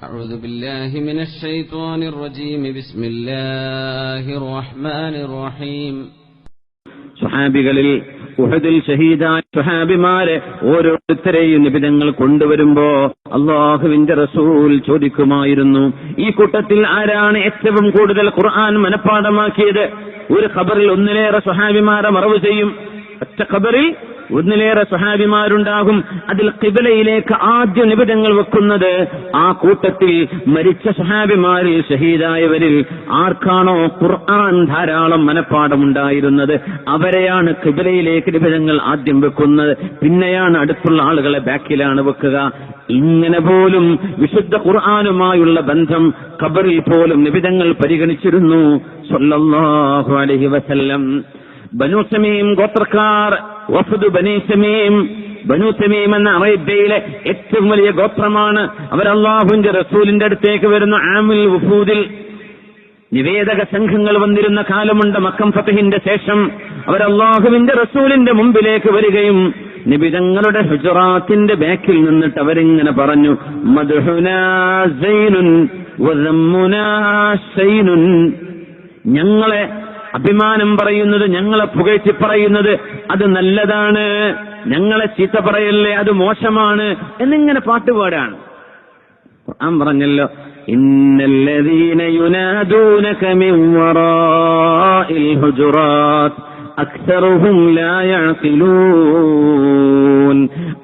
أعوذ بالله من الشيطان الرجيم بسم الله الرحمن الرحيم സുഹാബികളിൽ ഉഹദിൽ ഷഹീദായ സുഹാബിമാരെ ഓരോരുത്തരെയും നിബിധങ്ങൾ കൊണ്ടുവരുമ്പോ അള്ളാഹുവിന്റെ റസൂൽ ചോദിക്കുമായിരുന്നു ഈ കൂട്ടത്തിൽ ആരാണ് ഏറ്റവും കൂടുതൽ ഖുർആൻ മനഃപ്പാടമാക്കിയത് ഒരു ഖബറിൽ ഒന്നിലേറെ സുഹാബിമാരെ മറവ് ചെയ്യും ഒറ്റ ഖബറിൽ ഒന്നിലേറെ സഹാബിമാരുണ്ടാകും അതിൽ കിബിലയിലേക്ക് ആദ്യ നിബിഡങ്ങൾ വെക്കുന്നത് ആ കൂട്ടത്തിൽ മരിച്ച സഹാബിമാരിൽ ഷഹീദായവരിൽ ആർക്കാണോ ഖുർആൻ ധാരാളം മനഃപ്പാടമുണ്ടായിരുന്നത്. അവരെയാണ് കിബിലയിലേക്ക് നിബിഡങ്ങൾ ആദ്യം വെക്കുന്നത്. പിന്നെയാണ് അടുത്തുള്ള ആളുകളെ ബാക്കിലാണ് വെക്കുക. ഇങ്ങനെ പോലും വിശുദ്ധ ഖുർആാനുമായുള്ള ബന്ധം ഖബറിൽ പോലും നിബിധങ്ങൾ പരിഗണിച്ചിരുന്നു. സല്ലല്ലാഹു അലൈഹി വസല്ലം. ബനുസമീം ഗോത്രക്കാർ വഫദ് ബനീ സമീം ബനു സമീം എന്ന അറേബ്യയിലെ ഏറ്റവും വലിയ ഗോത്രമാണ് അവർ റസൂലിന്റെ അടുത്തേക്ക് വരുന്ന ആമിൽ വഫൂദിൽ. നിവേദക സംഘങ്ങൾ വന്നിരുന്ന കാലമുണ്ട് മക്കം ഫതഹിന്റെ ശേഷം. അവർ റസൂലിന്റെ മുമ്പിലേക്ക് വരികയും നിബിതങ്ങളുടെ ഹുജറാത്തിന്റെ ബാക്കിൽ നിന്നിട്ട് അവരിങ്ങനെ പറഞ്ഞു ശൈനുൻ ഞങ്ങളെ അഭിമാനം പറയുന്നത് ഞങ്ങളെ പുകഴ്ത്തി പറയുന്നത് അത് നല്ലതാണ്. ഞങ്ങളെ ചീത്ത പറയല്ലേ അത് മോശമാണ് എന്നിങ്ങനെ പാട്ടുപാടാണ് ഖുർആൻ പറഞ്ഞല്ലോ ഇന്നല്ലദീന യുനാദൂനക മിൻ വറാഇൽ ഹുജുറാത്ത് അക്സറുഹും ലാ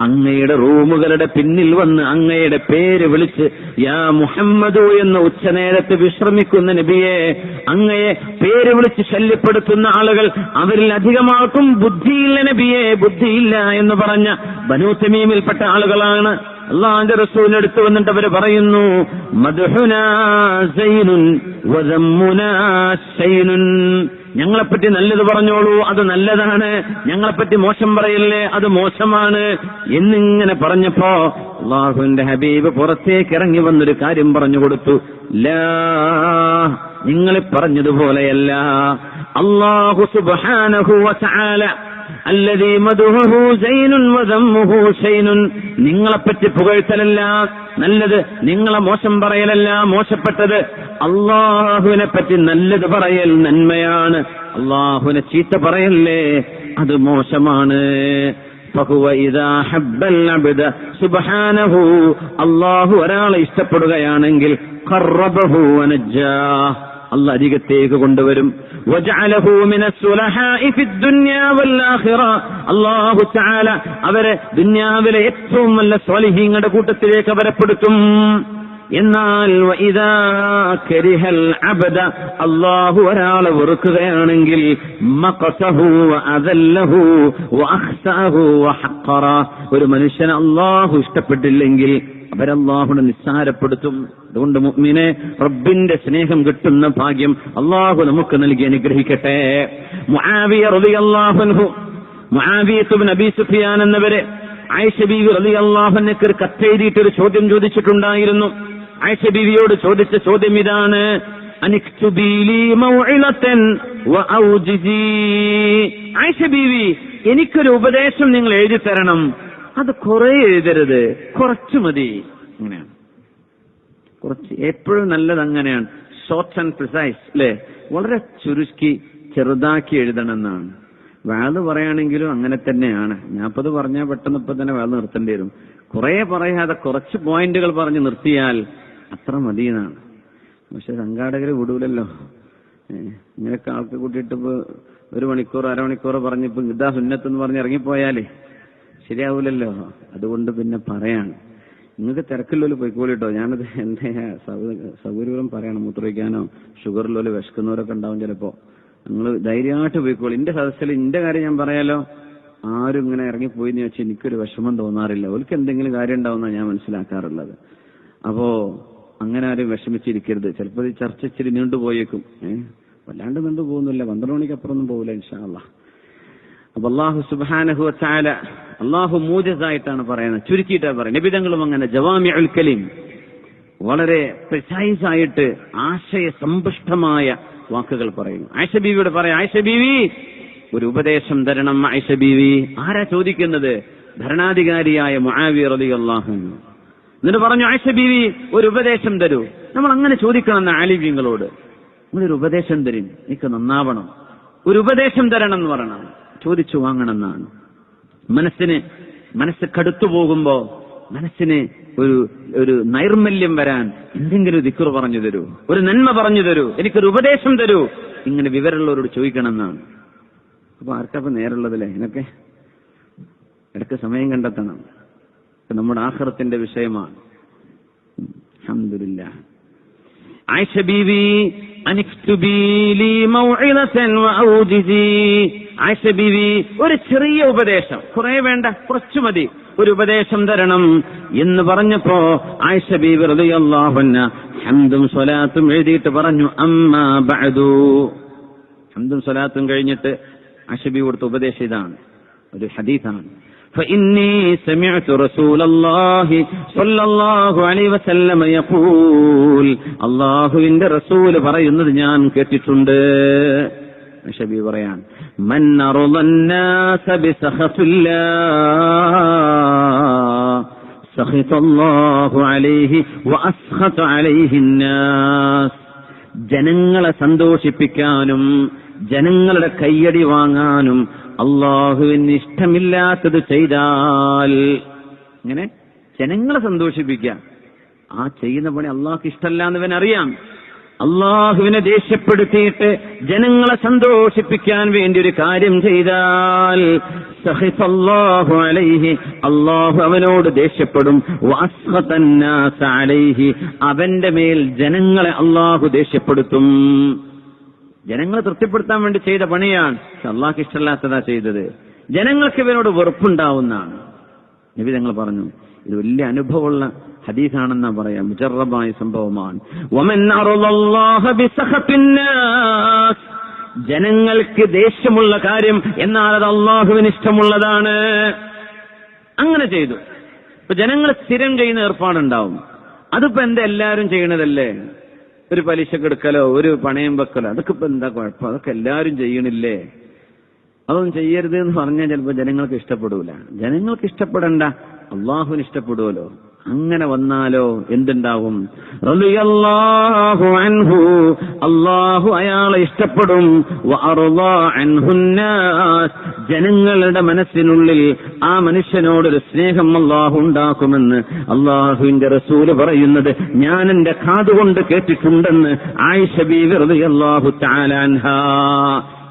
അങ്ങയുടെ റൂമുകളുടെ പിന്നിൽ വന്ന് അങ്ങയുടെ പേര് വിളിച്ച് യാ മുഹമ്മദു എന്ന് ഉച്ചനേരത്ത് വിശ്രമിക്കുന്ന നബിയെ അങ്ങയെ പേര് വിളിച്ച് ശല്യപ്പെടുത്തുന്ന ആളുകൾ അവരിൽ അധികമാർക്കും ബുദ്ധിയില്ല നബിയെ ബുദ്ധിയില്ല എന്ന് പറഞ്ഞ ബനൂ തമീമിൽപ്പെട്ട ആളുകളാണ്. അള്ളാന്റെ അടുത്ത് വന്നിട്ട് അവർ പറയുന്നു ശൈനുൻ ഞങ്ങളെപ്പറ്റി നല്ലത് പറഞ്ഞോളൂ അത് നല്ലതാണ്. ഞങ്ങളെപ്പറ്റി മോശം പറയില്ലേ അത് മോശമാണ് എന്നിങ്ങനെ പറഞ്ഞപ്പോ അള്ളാഹുവിന്റെ ഹബീബ് പുറത്തേക്ക് ഇറങ്ങി വന്നൊരു കാര്യം പറഞ്ഞു കൊടുത്തു. ലാ നിങ്ങൾ പറഞ്ഞതുപോലെയല്ല. അള്ളാഹു സുബ്ഹാനഹു വതആല അല്ലതീ മധുഹു സൈനുൻ വദമ്മുഹു സൈനുൻ. നിങ്ങളെപ്പറ്റി പുകഴ്ത്തലല്ല. നല്ലത് നിങ്ങളെ മോശം പറയലല്ല. മോശപ്പെട്ടത് അള്ളാഹുവിനെ പറ്റി നല്ലത് പറയൽ നന്മയാണ്. അള്ളാഹുവിനെ ചീത്ത പറയല്ലേ? അത് മോശമാണ്. അള്ളാഹു ഒരാളെ ഇഷ്ടപ്പെടുകയാണെങ്കിൽ അല്ല അരികത്തേക്ക് കൊണ്ടുവരും. അള്ളാഹു അവരെ ദുന്യാവിലെ ഏറ്റവും നല്ല സ്വാലിഹീങ്ങളുടെ കൂട്ടത്തിലേക്ക് അവരെപ്പെടുത്തും എന്നാൽ അള്ളാഹു ഒരാളെ വെറുക്കുകയാണെങ്കിൽ ഒരു മനുഷ്യനെ അള്ളാഹു ഇഷ്ടപ്പെട്ടില്ലെങ്കിൽ അവരല്ലാഹുടെ നിസ്സാരപ്പെടുത്തും. അതുകൊണ്ട് മുഅ്മിനെ റബ്ബിന്റെ സ്നേഹം കിട്ടുന്ന ഭാഗ്യം അള്ളാഹു നമുക്ക് നൽകി അനുഗ്രഹിക്കട്ടെ. മുആവിയ ഇബ്നു എന്നവരെ ആയിഷ ബീവി റളിയല്ലാഹു ഒരു കത്തെഴുതിയിട്ട് ഒരു ചോദ്യം ചോദിച്ചിട്ടുണ്ടായിരുന്നു. ആയിഷ ചോദിച്ച ചോദ്യം ഇതാണ്. ആയിഷ എനിക്കൊരു ഉപദേശം നിങ്ങൾ എഴുതി തരണം അത് കുറെ എഴുതരുത്. കുറച്ച് മതി. അങ്ങനെയാണ് കുറച്ച് എപ്പോഴും നല്ലത് അങ്ങനെയാണ്. ഷോർട്ട് ആൻഡ് പ്രിസൈസ് അല്ലെ വളരെ ചുരുക്കി ചെറുതാക്കി എഴുതണം എന്നാണ് വേൾ പറയുകയാണെങ്കിലും അങ്ങനെ തന്നെയാണ്. ഞാപ്പത് പറഞ്ഞാൽ പെട്ടെന്ന് ഇപ്പൊ തന്നെ വേൾ നിർത്തേണ്ടി വരും. കുറെ പറയാതെ കുറച്ച് പോയിന്റുകൾ പറഞ്ഞ് നിർത്തിയാൽ അത്ര മതി എന്നാണ്. പക്ഷെ സംഘാടകർ വിടൂലല്ലോ. ഇങ്ങനെയൊക്കെ ആൾക്ക് കൂട്ടിയിട്ട് ഒരു മണിക്കൂർ അരമണിക്കൂർ പറഞ്ഞിപ്പോ ഇതാ സുന്നത്തെന്ന് പറഞ്ഞ് ഇറങ്ങിപ്പോയാലേ ശരിയാവൂലല്ലോ. അതുകൊണ്ട് പിന്നെ പറയാണ്. നിങ്ങൾക്ക് തിരക്കില്ലോൽ പോയിക്കോളിട്ടോ. ഞാനത് എന്റെ സൗകര്യം പറയണം. മൂത്രവയ്ക്കാനോ ഷുഗറിലോൽ വിശക്കുന്നവരൊക്കെ ഉണ്ടാവും ചിലപ്പോ. നിങ്ങൾ ധൈര്യമായിട്ട് പോയിക്കോളി. എന്റെ സദസ്സിൽ എന്റെ കാര്യം ഞാൻ പറയാലോ? ആരും ഇങ്ങനെ ഇറങ്ങിപ്പോയി എന്ന് വെച്ചാൽ എനിക്കൊരു വിഷമം തോന്നാറില്ല. ഓർക്ക് എന്തെങ്കിലും കാര്യം ഉണ്ടാവുന്ന ഞാൻ മനസ്സിലാക്കാറുള്ളത്. അപ്പോ അങ്ങനെ ആരും വിഷമിച്ചിരിക്കരുത്. ചിലപ്പോൾ ചർച്ച ഇച്ചിരി നീണ്ടുപോയേക്കും. ഏഹ് വല്ലാണ്ട് നീണ്ടു പോകുന്നില്ല പന്ത്രണ്ട് മണിക്ക് അപ്പുറം ഒന്നും പോകില്ല ഇൻഷാ അള്ളാഹ് അപ്പൊ അള്ളാഹു സുബാനഹു ചാല അള്ളാഹു മൂജസായിട്ടാണ് പറയുന്നത്. ചുരുക്കിയിട്ടാണ് പറയുന്നത്. നിബിതങ്ങളും അങ്ങനെ ജവാമി അൽക്കലീം കലീം വളരെ പ്രിസൈസ് ആയിട്ട് ആശയ സമ്പുഷ്ടമായ വാക്കുകൾ പറയുന്നു. ആയിഷ ബീവിയോട് പറയാം ആയിഷ ബീവി ഒരു ഉപദേശം തരണം ആയിഷ ബീവി. ആരാ ചോദിക്കുന്നത്? ഭരണാധികാരിയായ മുആവി റളിയല്ലാഹു അൻഹു. എന്നിട്ട് പറഞ്ഞു ആയിഷ ബീവി ഒരു ഉപദേശം തരൂ. നമ്മൾ അങ്ങനെ ചോദിക്കണം എന്ന ആലിവ്യങ്ങളോട് നിങ്ങളൊരു ഉപദേശം തരും എനിക്ക് നന്നാവണം. ഒരു ഉപദേശം തരണം എന്ന് പറയണം. ചോദിച്ചു വാങ്ങണമെന്നാണ്. മനസ്സിന് മനസ്സ് കടുത്തു പോകുമ്പോ മനസ്സിന് ഒരു ഒരു നൈർമല്യം വരാൻ എന്തെങ്കിലും ദിക്കുർ പറഞ്ഞു തരൂ. ഒരു നന്മ പറഞ്ഞു തരൂ. എനിക്കൊരു ഉപദേശം തരൂ. ഇങ്ങനെ വിവരമുള്ളവരോട് ചോദിക്കണം എന്നാണ് അപ്പൊ ആർക്കപ്പൊ നേരുള്ളതല്ലേ ഇതിനൊക്കെ ഇടയ്ക്ക് സമയം കണ്ടെത്തണം. നമ്മുടെ ആഹ്റത്തിന്റെ വിഷയമാണ്. അഹമ്മദില്ല ആയിഷ ബീവി അനിക്തുബീലി വ വഔജിസി ആയിഷ ബീവി ഒരു ചെറിയ ഉപദേശം കുറെ വേണ്ട കുറച്ചു മതി ഒരു ഉപദേശം തരണം എന്ന് പറഞ്ഞപ്പോ ആയിഷ ബീവി റളിയല്ലാഹു അൻഹ ഹംദും സ്വലാത്തും എഴുതിയിട്ട് പറഞ്ഞു അമ്മാ ബഅദു ഹംദും സ്വലാത്തും കഴിഞ്ഞിട്ട് ആയിഷ ബീവി കൊടുത്ത ഉപദേശം ഇതാണ് ഒരു ഹദീസാണ് فإني سمعت رسول الله صلى الله عليه وسلم يقول അള്ളാഹുവിന്റെ റസൂൽ പറയുന്നത് ഞാൻ കേട്ടിട്ടുണ്ട് ഷബി പറയാൻ ജനങ്ങളെ സന്തോഷിപ്പിക്കാനും ജനങ്ങളുടെ കയ്യടി വാങ്ങാനും അള്ളാഹുവിന് ഇഷ്ടമില്ലാത്തത് ചെയ്താൽ അങ്ങനെ ജനങ്ങളെ സന്തോഷിപ്പിക്കാം ആ ചെയ്യുന്ന പണി അള്ളാഹ്ക്ക് ഇഷ്ടമല്ല എന്നവൻ അറിയാം അള്ളാഹുവിനെ ദേഷ്യപ്പെടുത്തിയിട്ട് ജനങ്ങളെ സന്തോഷിപ്പിക്കാൻ വേണ്ടി ഒരു കാര്യം ചെയ്താൽ അള്ളാഹു അലൈഹി അള്ളാഹു അവനോട് ദേഷ്യപ്പെടും. അലൈഹി അവന്റെ മേൽ ജനങ്ങളെ അള്ളാഹു ദേഷ്യപ്പെടുത്തും. ജനങ്ങളെ തൃപ്തിപ്പെടുത്താൻ വേണ്ടി ചെയ്ത പണിയാണ്. അള്ളാഹ് ഇഷ്ടമല്ലാത്തതാ ചെയ്തത്. ജനങ്ങൾക്ക് ഇവനോട് വെറുപ്പുണ്ടാവുന്നതാണ്. നബി തങ്ങൾ പറഞ്ഞു. ഇത് വലിയ അനുഭവമുള്ള ഹദീസാണെന്നാ പറയാ. മുജറബായ സംഭവമാണ്. ജനങ്ങൾക്ക് ദേഷ്യമുള്ള കാര്യം എന്നാൽ അത് അള്ളാഹുവിന് ഇഷ്ടമുള്ളതാണ്. അങ്ങനെ ചെയ്തു. ഇപ്പൊ ജനങ്ങൾ സ്ഥിരം ചെയ്യുന്ന ഏർപ്പാടുണ്ടാവും. അതിപ്പോ എന്താ എല്ലാവരും ചെയ്യണതല്ലേ? ഒരു പലിശ കെടുക്കലോ ഒരു പണയം വെക്കലോ അതൊക്കെ ഇപ്പൊ എന്താ കുഴപ്പം? അതൊക്കെ എല്ലാവരും ചെയ്യണില്ലേ? അതൊന്നും ചെയ്യരുത് എന്ന് പറഞ്ഞാൽ ചിലപ്പോൾ ജനങ്ങൾക്ക് ഇഷ്ടപ്പെടൂല. ജനങ്ങൾക്ക് ഇഷ്ടപ്പെടണ്ട. അള്ളാഹുവിന് ഇഷ്ടപ്പെടുമല്ലോ അങ്ങനെ വന്നാലോ എന്തുണ്ടാവും? അള്ളാഹു അയാളെ ഇഷ്ടപ്പെടും. ജനങ്ങളുടെ മനസ്സിനുള്ളിൽ ആ മനുഷ്യനോടൊരു സ്നേഹം അള്ളാഹു ഉണ്ടാക്കുമെന്ന് അള്ളാഹുവിന്റെ റസൂൽ പറയുന്നത് ഞാൻ എന്റെ കാതുകൊണ്ട് കേട്ടിട്ടുണ്ടെന്ന് ആയിഷ ബീവി അള്ളാഹു തആല അൻഹാ.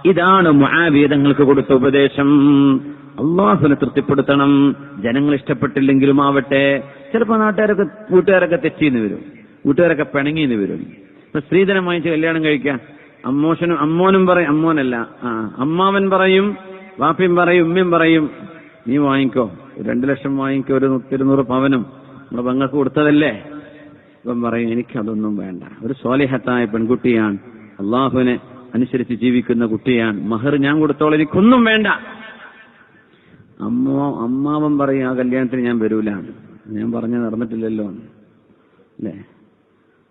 ഇതാണ് മഹാവീതങ്ങൾക്ക് കൊടുത്ത ഉപദേശം. അള്ളാഹുനെ തൃപ്തിപ്പെടുത്തണം. ജനങ്ങൾ ഇഷ്ടപ്പെട്ടില്ലെങ്കിലും ആവട്ടെ. ചിലപ്പോൾ നാട്ടുകാരൊക്കെ വീട്ടുകാരൊക്കെ തെറ്റിന്ന് വരും. വീട്ടുകാരൊക്കെ പിണങ്ങിന്ന് വരും. ഇപ്പൊ സ്ത്രീധനം വാങ്ങിച്ച് കല്യാണം കഴിക്കാം. അമ്മോഷനും അമ്മോനും പറയും അമ്മോനല്ല ആ അമ്മാവൻ പറയും വാപ്പിയും പറയും ഉമ്മയും പറയും നീ വാങ്ങിക്കോ. രണ്ടു ലക്ഷം വാങ്ങിക്കോ ഒരു ഇരുന്നൂറ് പവനും. നമ്മുടെ പെങ്ങൾക്ക് കൊടുത്തതല്ലേ? ഇപ്പം പറയും എനിക്കതൊന്നും വേണ്ട. ഒരു സ്വാലിഹത്തായ പെൺകുട്ടിയാണ്. അള്ളാഹുവിനെ അനുസരിച്ച് ജീവിക്കുന്ന കുട്ടിയാണ്. മഹർ ഞാൻ കൊടുത്തോളം. എനിക്കൊന്നും വേണ്ട. അമ്മോ അമ്മാവൻ പറയും ആ കല്യാണത്തിന് ഞാൻ വരൂല. ഞാൻ പറഞ്ഞ നടന്നിട്ടില്ലല്ലോ. അല്ലേ?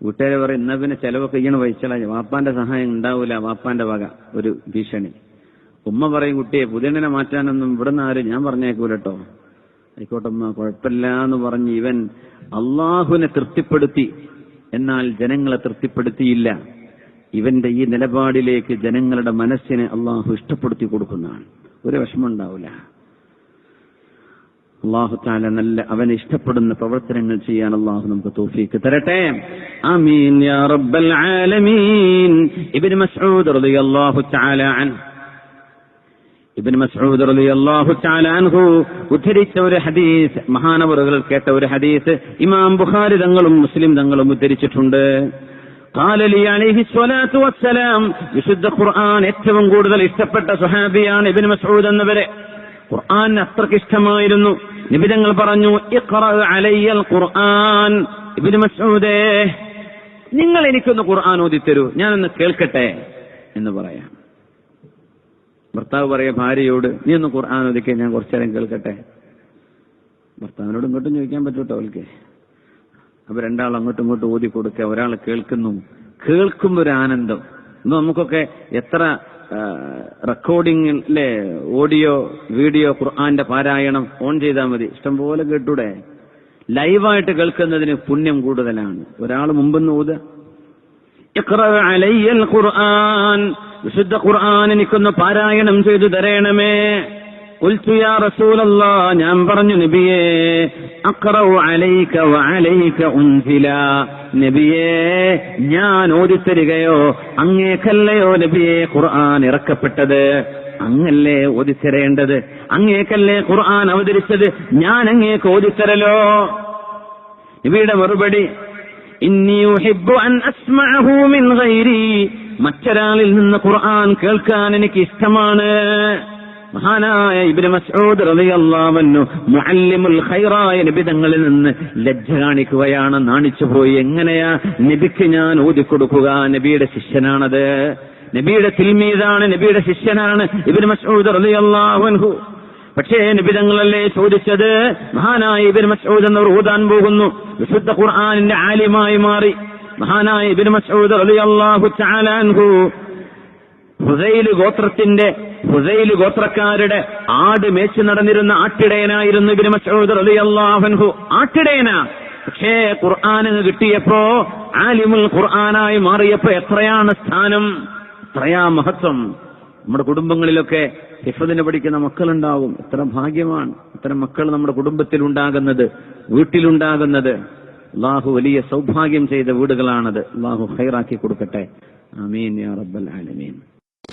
വീട്ടുകാരെ പറയും എന്നാ പിന്നെ ചെലവൊക്കെ ഇങ്ങനെ വഹിച്ചാൽ വാപ്പാന്റെ സഹായം ഉണ്ടാവൂല. വാപ്പാന്റെ വക. ഒരു ഭീഷണി. ഉമ്മ പറയും കുട്ടിയെ പുതിയണ്ണിനെ മാറ്റാനൊന്നും ഇവിടുന്ന് ആരും ഞാൻ പറഞ്ഞേക്കൂലട്ടോ ആയിക്കോട്ടെ ഉമ്മ കുഴപ്പമില്ല എന്ന് പറഞ്ഞ് ഇവൻ അള്ളാഹുവിനെ തൃപ്തിപ്പെടുത്തി. എന്നാൽ ജനങ്ങളെ തൃപ്തിപ്പെടുത്തിയില്ല. ഇവന്റെ ഈ നിലപാടിലേക്ക് ജനങ്ങളുടെ മനസ്സിനെ അള്ളാഹു ഇഷ്ടപ്പെടുത്തി കൊടുക്കുന്നതാണ്. ഒരു വിഷമം ഉണ്ടാവില്ല അള്ളാഹു താല നല്ല അവൻ ഇഷ്ടപ്പെടുന്ന പ്രവർത്തനങ്ങൾ ചെയ്യാൻ അള്ളാഹു നമുക്ക് തോഫീക്ക് തരട്ടെ. ആമീൻ യാ റബ്ബൽ ആലമീൻ. മസ്ഊദ് റളിയല്ലാഹു തആല റളിയല്ലാഹു തആല അൻഹു ഉദ്ധരിച്ച ഒരു ഹദീസ് മഹാനവറുകൾ കേട്ട ഒരു ഹദീസ് ഇമാം ബുഖാരി തങ്ങളും മുസ്ലിം തങ്ങളും ഉദ്ധരിച്ചിട്ടുണ്ട്. അലൈഹി സ്വലാത്തു വിശുദ്ധ ഖുർആൻ ഏറ്റവും കൂടുതൽ ഇഷ്ടപ്പെട്ട സുഹാബിയാണ് ഇബിൻ മസൂദ് എന്നവരെ. ഖുർആൻ അത്രയ്ക്ക് ഇഷ്ടമായിരുന്നു. നിബിതങ്ങൾ പറഞ്ഞു അലയ്യൽ ഖുർആൻ. ഇബിൻ മസൂദേ നിങ്ങൾ എനിക്കൊന്ന് ഖുർആൻ ഓദിത്തരൂ ഞാനൊന്ന് കേൾക്കട്ടെ എന്ന് പറയാം. ഭർത്താവ് പറയ ഭാര്യയോട് നീ ഒന്ന് ഖുർആൻ ഒതുക്കെ ഞാൻ കുറച്ചേരം കേൾക്കട്ടെ. ഭർത്താവിനോട് ഇങ്ങോട്ടും ചോദിക്കാൻ പറ്റൂട്ടോ അവൾക്ക്. അപ്പൊ രണ്ടാൾ അങ്ങോട്ടും ഇങ്ങോട്ടും ഓതി കൊടുക്കുക. ഒരാൾ കേൾക്കുന്നു. കേൾക്കുമ്പോ ഒരു ആനന്ദം. ഇന്ന് നമുക്കൊക്കെ എത്ര റെക്കോർഡിംഗിലെ ഓഡിയോ വീഡിയോ ഖുർആന്റെ പാരായണം ഓൺ ചെയ്താൽ മതി. ഇഷ്ടംപോലെ കേട്ടൂടെ? ലൈവായിട്ട് കേൾക്കുന്നതിന് പുണ്യം കൂടുതലാണ്. ഒരാൾ മുമ്പെന്ന് ഊത. ഖുർആൻ വിശുദ്ധ ഖുർആൻ എനിക്കൊന്ന് പാരായണം ചെയ്തു തരേണമേ. ഞാൻ പറഞ്ഞു നബിയേ അക്റവു അലൈക നബിയേ ഞാൻ ഓടിത്തരികയോ അങ്ങേക്കല്ലയോ നബിയെ ഖുർആൻ ഇറക്കപ്പെട്ടത്? അങ്ങല്ലേ ഓടിത്തരേണ്ടത് അങ്ങേക്കല്ലേ ഖുർആൻ അവതരിച്ചത്? ഞാൻ അങ്ങേക്ക് ഓടിത്തരലോ നബിയുടെ മറുപടി മറ്റൊരാളിൽ നിന്ന് ഖുർആൻ കേൾക്കാൻ എനിക്ക് ഇഷ്ടമാണ്. മഹാനായ ഇബിന് മസൂദ് റളിയല്ലാഹു മുഅല്ലിമുൽ ഖൈറായ നിബിതങ്ങളിൽ നിന്ന് ലജ്ജ കാണിക്കുകയാണ്. നാണിച്ചുപോയി എങ്ങനെയാ നബിക്ക് ഞാൻ ഊതിക്കൊടുക്കുക നബിയുടെ ശിഷ്യനാണത്. നബിയുടെ തിൽമീതാണ്. നബിയുടെ ശിഷ്യനാണ് ഇബിന് മസൂദ് റളിയല്ലാഹു പക്ഷേ നിബിതങ്ങളല്ലേ ചോദിച്ചത്? മഹാനായ ഇബിൻ മസൂദ് എന്നവർ ഊതാൻ പോകുന്നു. വിശുദ്ധ ഖുർആാനിന്റെ ആലിമായി മാറി. മഹാനായ ഇബിൻ മസൂദ് റളിയല്ലാഹു തആല ഹുസൈൽ ഗോത്രത്തിന്റെ ഹുസൈൽ ഗോത്രക്കാരുടെ ആട് മേച്ചു നടന്നിരുന്ന ആട്ടിടയനായിരുന്നു അൻഹു. ആട്ടിടയന. പക്ഷേ ഖുർആാന് കിട്ടിയപ്പോ ആലിമുൽ ഖുർആാനായി മാറിയപ്പോ എത്രയാണ് സ്ഥാനം? എത്രയാ മഹത്വം? നമ്മുടെ കുടുംബങ്ങളിലൊക്കെ ഹിഫദിന് പഠിക്കുന്ന മക്കളുണ്ടാവും. എത്ര ഭാഗ്യമാണ്. ഇത്തരം മക്കൾ നമ്മുടെ കുടുംബത്തിൽ ഉണ്ടാകുന്നത് വീട്ടിലുണ്ടാകുന്നത്. അള്ളാഹു വലിയ സൗഭാഗ്യം ചെയ്ത വീടുകളാണത്. അള്ളാഹു ഹൈറാക്കി കൊടുക്കട്ടെ. അമീൻ യാ റബ്ബൽ ആലമീൻ.